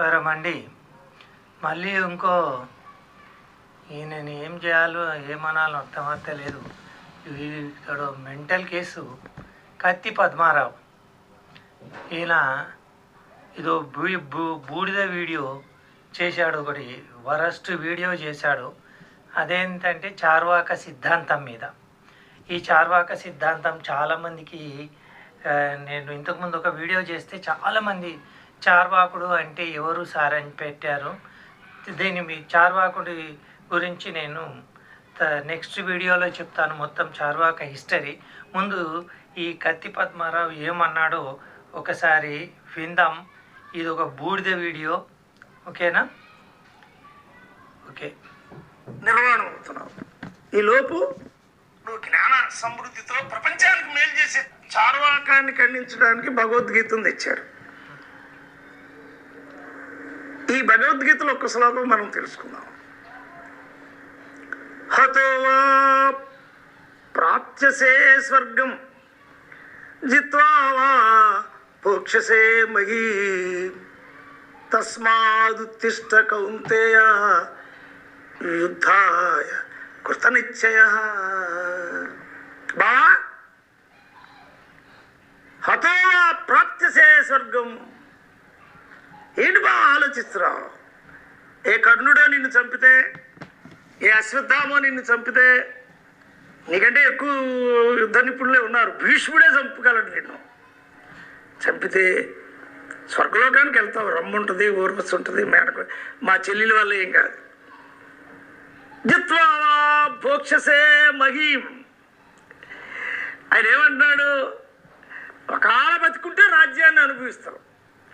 నమస్కారం అండి. మళ్ళీ ఇంకో ఈయనని ఏం చేయాలో ఏమనాలో అర్థమవుతలేదు ఇక్కడ మెంటల్ కేసు కత్తి పద్మారావు. ఈయన ఇదో బూ- బూ- బూడిద వీడియో చేశాడు ఒకటి వరస్ట్ వీడియో చేశాడు. అదేంటంటే చార్వాక సిద్ధాంతం మీద. ఈ చార్వాక సిద్ధాంతం చాలామందికి నేను ఇంతకుముందు ఒక వీడియో చేస్తే చాలామంది చార్వాకుడు అంటే ఎవరు సార్ అని పెట్టారు. దీని మీ చార్వాకుడి గురించి నేను నెక్స్ట్ వీడియోలో చెప్తాను. మొత్తం చార్వాక హిస్టరీ. ముందు ఈ కత్తి పద్మారావు ఏమన్నాడో ఒకసారి విందాం. ఇది ఒక బూడిద వీడియో. ఓకేనా? ఓకే. నిర్మాణం అవుతున్నావు ఈలోపు నువ్వు జ్ఞాన సమృద్ధితో ప్రపంచానికి మేలు చేసే చార్వాకాన్ని ఖండించడానికి భగవద్గీతను తెచ్చారు. ఈ భగవద్గీతలో ఒక శ్లోకం మనం తెలుసుకుందాం. హతోవా ప్రాప్స్యసే స్వర్గం జిత్వా వా మహీ. తస్మాదుత్తిష్ట కౌంతేయ యుద్ధాయ కృతనిశ్చయ. బా? హతో ప్రాప్త్యసే స్వర్గం ఏంటి బా ఆలోచిస్తున్నావు? ఏ కర్ణుడో నిన్ను చంపితే ఏ అశ్వత్థామో నిన్ను చంపితే నీకంటే ఎక్కువ యుద్ధ నిపుణులే ఉన్నారు. భీష్ముడే చంపగలడు నిన్ను. చంపితే స్వర్గలోకానికి వెళ్తావు. రమ్ముంటుంది ఊర్వస్ ఊర్వశి ఉంటుంది మేడకు మా చెల్లెల వల్ల ఏం కాదు. జిత్వా భోక్షసే మహీం. ఆయన ఏమంటున్నాడు? ఒకవేళ బతుకుంటే రాజ్యాన్ని అనుభవిస్తాం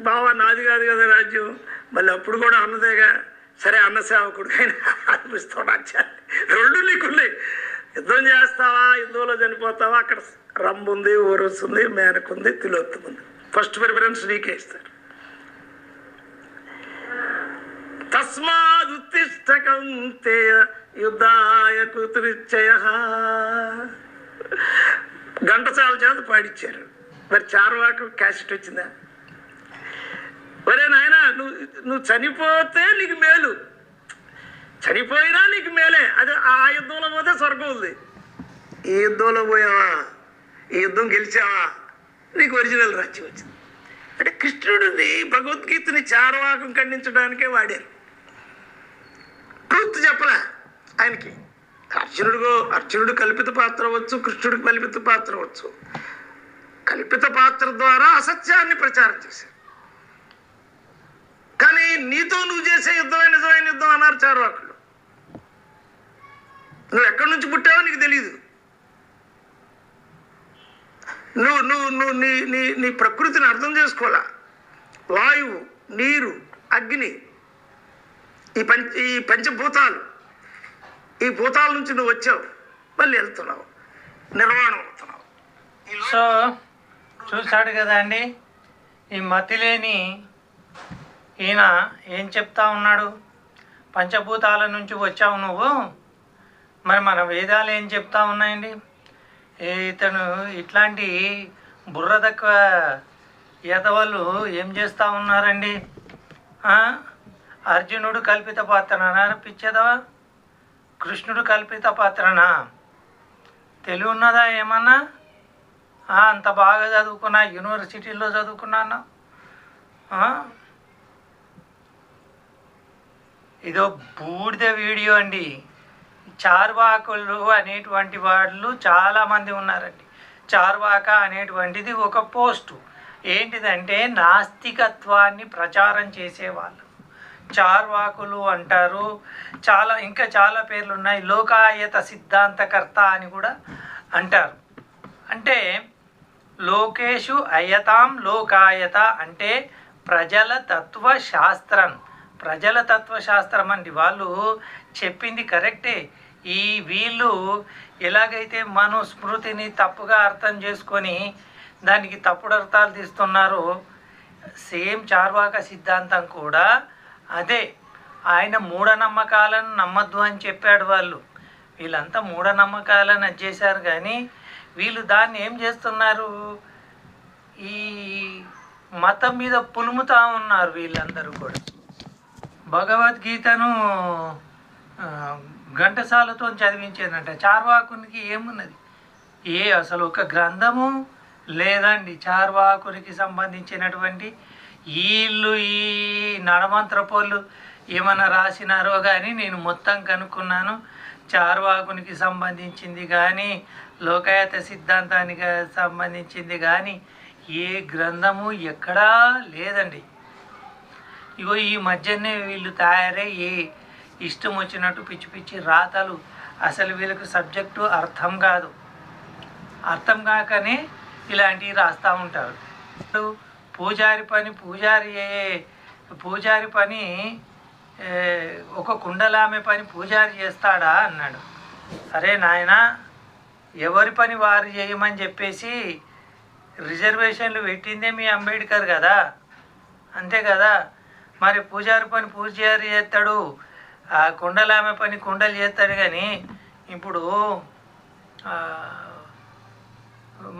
బావా నాది కాదు కదా రాజ్యం మళ్ళీ అప్పుడు కూడా అన్నదేగా సరే అన్న సేవకుడికైనా అనిపిస్తాడు రెండు నీకున్నాయి. యుద్ధం చేస్తావా యుద్ధంలో చనిపోతావా? అక్కడ రంబు ఉంది ఊరొస్తుంది మేనకుంది తిలోత్తుంది ఫస్ట్ ప్రిఫరెన్స్ నీకే ఇస్తారు. తస్మాదుత్తిష్టకంతే యుద్ధాయ కుతురిచ్చయ. గంటసాల చేత పాడిచ్చారు. మరి చారువాకు క్యాసెట్ వచ్చిందా? ఒరే నాయన నువ్వు నువ్వు చనిపోతే నీకు మేలు. చనిపోయినా నీకు మేలే. అది ఆ యుద్ధంలో పోతే స్వర్గం ఉంది. ఈ యుద్ధంలో పోయావా? ఈ యుద్ధం గెలిచావా? నీకు ఒరిజినల్ రాజ్యం వచ్చింది. అంటే కృష్ణుడిని భగవద్గీతని చారవాకం ఖండించడానికే వాడారు. ట్రూత్ చెప్పలే ఆయనకి. అర్జునుడు అర్జునుడు కల్పిత పాత్ర అవ్వచ్చు కృష్ణుడు కల్పిత పాత్ర అవ్వచ్చు. కల్పిత పాత్ర ద్వారా అసత్యాన్ని ప్రచారం చేశారు. కానీ నీతో నువ్వు చేసే యుద్ధమే నిజమైన యుద్ధం అన్నారు చారువాకులు. నువ్వు ఎక్కడి నుంచి పుట్టావో నీకు తెలియదు నువ్వు నువ్వు నువ్వు నీ నీ నీ ప్రకృతిని అర్థం చేసుకోవాలా? వాయువు నీరు అగ్ని ఈ పంచ ఈ పంచభూతాలు ఈ భూతాల నుంచి నువ్వు వచ్చావు. మళ్ళీ వెళ్తున్నావు. నిర్మాణం అవుతున్నావు. సో చూశాడు కదా అండి ఈ మతిలేని ఈయన ఏం చెప్తా ఉన్నాడు? పంచభూతాల నుంచి వచ్చావు నువ్వు? మరి మన వేదాలు ఏం చెప్తా ఉన్నాయండి? ఇతను ఇట్లాంటి బుర్ర తక్కువ ఈతవాళ్ళు ఏం చేస్తూ ఉన్నారండి? అర్జునుడు కల్పిత పాత్రనా? పిచ్చేదవా? కృష్ణుడు కల్పిత పాత్రనా? తెలివి ఉన్నదా ఏమన్నా? అంత బాగా చదువుకున్నా యూనివర్సిటీలో చదువుకున్నాను ఆ? ఇదో బూడిద వీడియో అండి. చార్వాకులు అనేటువంటి వాళ్ళు చాలామంది ఉన్నారండి. చార్వాక అనేటువంటిది ఒక పోస్టు. ఏంటిదంటే నాస్తికత్వాన్ని ప్రచారం చేసేవాళ్ళు. చార్వాకులు అంటారు. చాలా ఇంకా చాలా పేర్లు ఉన్నాయి లోకాయత సిద్ధాంతకర్త అని కూడా అంటారు. అంటే లోకేషు అయతాం లోకాయత అంటే ప్రజల తత్వ శాస్త్రం ప్రజల తత్వశాస్త్రం అండి. వాళ్ళు చెప్పింది కరెక్టే. ఈ వీళ్ళు ఎలాగైతే మనుస్మృతిని తప్పుగా అర్థం చేసుకొని దానికి తప్పుడు అర్థాలు తీస్తున్నారో సేమ్ చార్వాక సిద్ధాంతం కూడా అదే. ఆయన మూఢనమ్మకాలను నమ్మద్దు అని చెప్పాడు వాళ్ళు. వీళ్ళంతా మూఢనమ్మకాలను చేశారు కానీ వీళ్ళు దాన్ని ఏం చేస్తున్నారు? ఈ మతం మీద పులుముతా ఉన్నారు వీళ్ళందరూ కూడా. భగవద్గీతను ఘంటసాలతో చదివించేదంట. చార్వాకునికి ఏమున్నది? ఏ అసలు ఒక గ్రంథము లేదండి. చార్వాకునికి సంబంధించినటువంటి వీళ్ళు ఈ నడమంత్రపోళ్ళు ఏమైనా రాసినారో కానీ నేను మొత్తం కనుక్కున్నాను. చార్వాకునికి సంబంధించింది కానీ లోకయాత సిద్ధాంతానికి సంబంధించింది కానీ ఏ గ్రంథము ఎక్కడా లేదండి. ఇగో ఈ మధ్యనే వీళ్ళు తయారై ఏ ఇష్టం వచ్చినట్టు పిచ్చి పిచ్చి రాతలు అసలు వీళ్ళకు సబ్జెక్టు అర్థం కాదు. అర్థం కాకనే ఇలాంటివి రాస్తూ ఉంటారు. పూజారి పని పూజారి పూజారి పని ఒక కుండలామె పని పూజారి చేస్తాడా అన్నాడు. అరే నాయనా ఎవరి పని వారు చేయమని చెప్పేసి రిజర్వేషన్లు పెట్టిందే మీ అంబేద్కర్ కదా. అంతే కదా? మరి పూజారి పని పూజారి చేస్తాడు. ఆ కుండలామె పని కుండలు చేస్తాడు కానీ ఇప్పుడు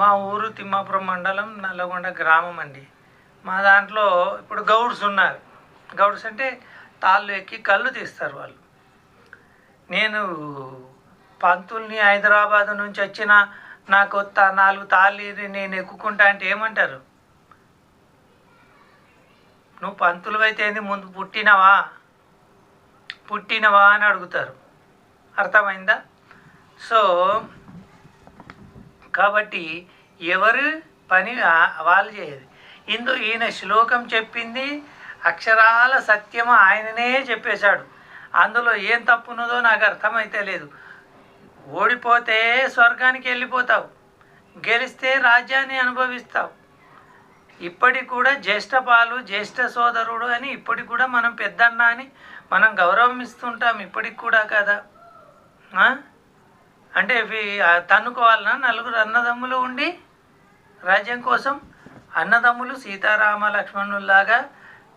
మా ఊరు తిమ్మాపురం మండలం నల్లగొండ గ్రామం అండి. మా దాంట్లో ఇప్పుడు గౌడ్స్ ఉన్నారు. గౌడ్స్ అంటే తాళ్ళు ఎక్కి కళ్ళు తీస్తారు వాళ్ళు. నేను పంతుల్ని హైదరాబాద్ నుంచి వచ్చిన నాకు నాలుగు తాళ్ళు నేను ఎక్కుకుంటా అంటే ఏమంటారు? నువ్వు పంతులు అయితే ఏంది? ముందు పుట్టినవా? పుట్టినవా అని అడుగుతారు. అర్థమైందా? సో కాబట్టి ఎవరు పని వాళ్ళు చేయదు. ఇందు ఈయన శ్లోకం చెప్పింది అక్షరాల సత్యం ఆయననే చెప్పేశాడు. అందులో ఏం తప్పున్నదో నాకు అర్థమైతే లేదు. ఓడిపోతే స్వర్గానికి వెళ్ళిపోతావు. గెలిస్తే రాజ్యాన్ని అనుభవిస్తావు. ఇప్పటికి కూడా జ్యేష్ఠ పాలు జ్యేష్ఠ సోదరుడు అని ఇప్పటికి కూడా మనం పెద్దన్న అని మనం గౌరవం ఇస్తుంటాం ఇప్పటికి కూడా కదా. అంటే ఇవి- తన్నుకోవాలన్నా నలుగురు అన్నదమ్ములు ఉండి రాజ్యం కోసం అన్నదమ్ములు సీతారామ లక్ష్మణుల్లాగా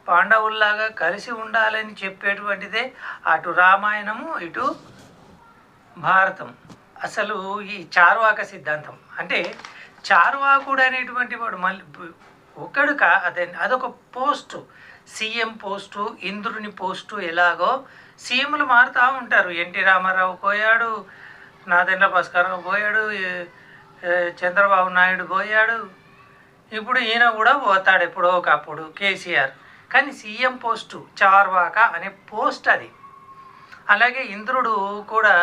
పాండవుల్లాగా కలిసి ఉండాలని చెప్పేటువంటిదే అటు రామాయణము ఇటు భారతం. అసలు ఈ చార్వాక సిద్ధాంతం. అంటే చార్వాకుడు అనేటువంటి వాడు మళ్ళీ ఒకడు కా అదే అదొక పోస్టు. సీఎం పోస్టు ఇంద్రుని పోస్టు ఎలాగో సీఎంలు మారుతూ ఉంటారు. ఎన్టీ రామారావు పోయాడు నాదెండ్ల భాస్కరరావు పోయాడు చంద్రబాబు నాయుడు పోయాడు. ఇప్పుడు ఈయన కూడా పోతాడు ఎప్పుడో ఒకప్పుడు కేసీఆర్. కానీ సీఎం పోస్టు చార్వాక అనే పోస్ట్ అది. అలాగే ఇంద్రుడు కూడా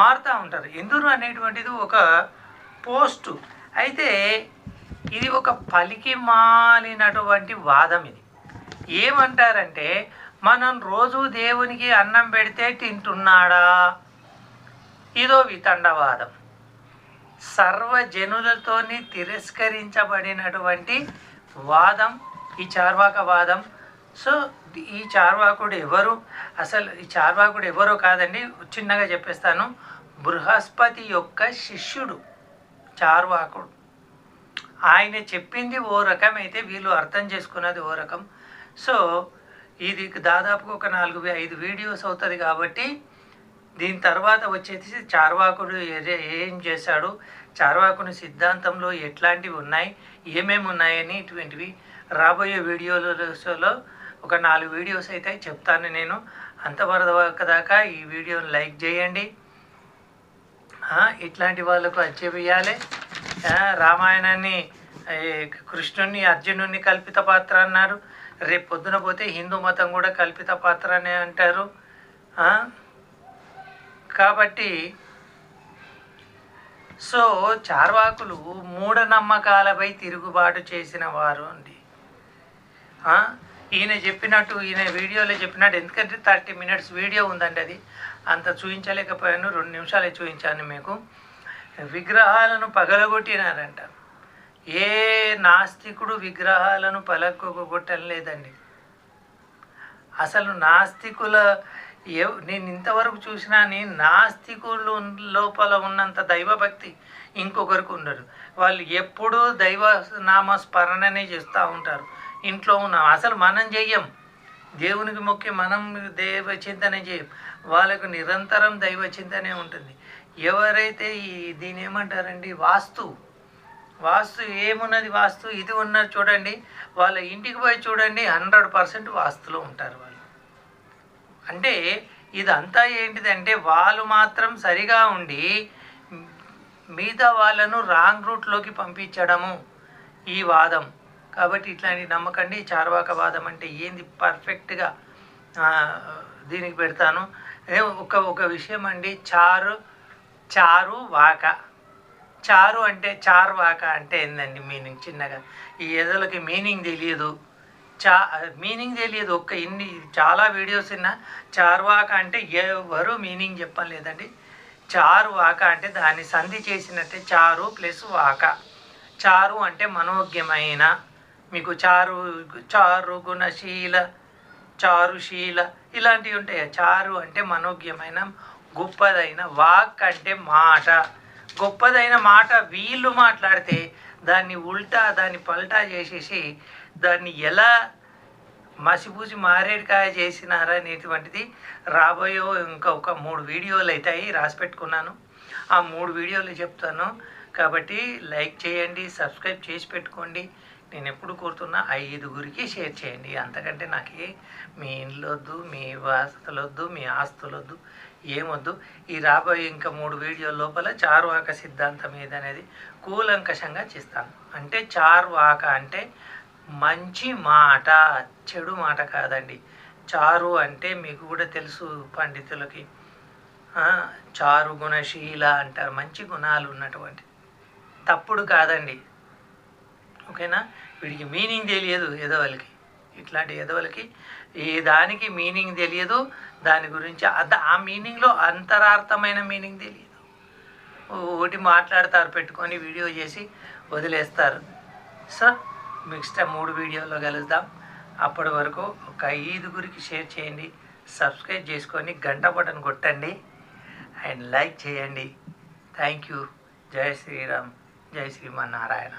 మారుతూ ఉంటారు. ఇంద్రుడు అనేటువంటిది ఒక పోస్టు. అయితే ఇది ఒక పలికి మాలినటువంటి వాదం ఇది. ఏమంటారంటే మనం రోజు దేవునికి అన్నం పెడితే తింటున్నాడా? ఇదో వితండవాదం. సర్వజనులతోని తిరస్కరించబడినటువంటి వాదం ఈ చార్వాక వాదం. సో ఈ చార్వాకుడు ఎవరు? అసలు ఈ చార్వాకుడు ఎవరో కాదండి చిన్నగా చెప్పేస్తాను. బృహస్పతి యొక్క శిష్యుడు చార్వాకుడు. ఆయన చెప్పింది ఓ రకం అయితే వీళ్ళు అర్థం చేసుకున్నది ఓ రకం. సో ఇది దాదాపుగా ఒక నాలుగు ఐదు వీడియోస్ అవుతుంది కాబట్టి దీని తర్వాత వచ్చేసి చార్వాకుడు ఏ- ఏం చేశాడు? చార్వాకుని సిద్ధాంతంలో ఎట్లాంటివి ఉన్నాయి? ఏమేమి ఉన్నాయని ఇటువంటివి రాబోయే వీడియోలలో ఒక నాలుగు వీడియోస్ అయితే చెప్తాను నేను. అంతవరకు దాకా ఈ వీడియోని లైక్ చేయండి. ఇట్లాంటి వాళ్ళకు అచ్చేవేయాలి రామాయణాన్ని కృష్ణుణ్ణి కృష్ణుని అర్జునుని కల్పిత పాత్ర అన్నారు. రేపు పొద్దున పోతే హిందూ మతం కూడా కల్పిత పాత్ర అనే అంటారు. కాబట్టి సో చార్వాకులు మూఢనమ్మకాలపై తిరుగుబాటు చేసిన వారు అండి. ఈయన చెప్పినట్టు ఈయన వీడియోలో చెప్పినట్టు ఎందుకంటే థర్టీ మినిట్స్ వీడియో ఉందండి అది. అంత చూపించలేకపోయాను రెండు నిమిషాలే చూపించాను మీకు. విగ్రహాలను పగలగొట్టినారంట. ఏ నాస్తికుడు విగ్రహాలను పలగొట్టడం లేదండి అసలు నాస్తికుల ఏ నేను ఇంతవరకు చూసినా నాస్తికులు లోపల ఉన్నంత దైవభక్తి ఇంకొకరికి ఉండరు వాళ్ళు ఎప్పుడూ దైవ నామ స్మరణనే చేస్తూ ఉంటారు. ఇంట్లో ఉన్నాం. అసలు మనం చెయ్యం. దేవునికి మొక్కి మనం దైవ చింతన చేయం వాళ్ళకు నిరంతరం దైవ చింతనే ఉంటుంది. ఎవరైతే ఈ దీని ఏమంటారండి వాస్తు వాస్తు ఏమున్నది వాస్తు? ఇది ఉన్నది చూడండి వాళ్ళ ఇంటికి పోయి చూడండి హండ్రెడ్ పర్సెంట్ వాస్తులో ఉంటారు వాళ్ళు. అంటే ఇదంతా ఏంటిదంటే వాళ్ళు మాత్రం సరిగా ఉండి మిగతా వాళ్ళను రాంగ్ రూట్లోకి పంపించడము ఈ వాదం. కాబట్టి ఇట్లాంటి నమ్మకండి చార్వాక వాదం అంటే ఏంది? పర్ఫెక్ట్గా దీనికి పెడతాను. ఒక ఒక విషయం అండి చారు చారు వాక. చారు అంటే చారు వాక అంటే ఏందండి మీనింగ్? చిన్నగా. ఈ ఎదలకి మీనింగ్ తెలియదు. చా మీనింగ్ తెలియదు. ఒక్క ఇన్ని చాలా వీడియోస్ విన్నా చార్వాక అంటే ఎవరు మీనింగ్ చెప్పలేదండి చారు వాక అంటే దాన్ని సంధి చేసినట్టే చారు ప్లస్ వాక. చారు అంటే మనోజ్ఞమైన మీకు చారు చారు గుణశీల చారుశీల ఇలాంటివి ఉంటాయి? చారు అంటే మనోజ్ఞమైన గొప్పదైన వాక్ అంటే మాట. గొప్పదైన మాట వీళ్ళు మాట్లాడితే దాన్ని ఉల్టా దాన్ని పల్టా చేసేసి దాన్ని ఎలా మసిపూసి మారేడుకాయ చేసినారా అనేటువంటిది రాబోయే ఇంకా ఒక మూడు వీడియోలు అవుతాయి రాసి పెట్టుకున్నాను. ఆ మూడు వీడియోలు చెప్తాను. కాబట్టి లైక్ చేయండి సబ్స్క్రైబ్ చేసి పెట్టుకోండి. నేను ఎప్పుడు కోరుతున్నా ఐదుగురికి షేర్ చేయండి. అంతకంటే నాకు మీ ఇండ్లొద్దు మీ వసతులొద్దు వద్దు మీ ఆస్తులు వద్దు ఏమొద్దు. ఈ రాబోయే ఇంకా మూడు వీడియో లోపల చారువాక సిద్ధాంతం ఏదనేది కూలంకషంగా చేస్తాను. అంటే చారువాక అంటే మంచి మాట చెడు మాట కాదండి. చారు అంటే మీకు కూడా తెలుసు పండితులకి. చారు గుణశీల అంటారు. మంచి గుణాలు ఉన్నటువంటి. తప్పుడు కాదండి. ఓకేనా? వీడికి మీనింగ్ తెలియదు ఎదవలకి ఇట్లాంటి ఎదవలకి ఏ దానికి మీనింగ్ తెలియదు దాని గురించి అద ఆ మీనింగ్లో అంతరార్థమైన మీనింగ్ తెలియదు. ఒకటి మాట్లాడతారు పెట్టుకొని వీడియో చేసి వదిలేస్తారు. సో మిక్స్డ్ మూడు వీడియోలో కలుద్దాం. అప్పటి వరకు ఒక ఐదుగురికి షేర్ చేయండి. సబ్స్క్రైబ్ చేసుకొని గంట బటన్ కొట్టండి. అండ్ లైక్ చేయండి. Thank you Jai Shriram. జై శ్రీమన్నారాయణ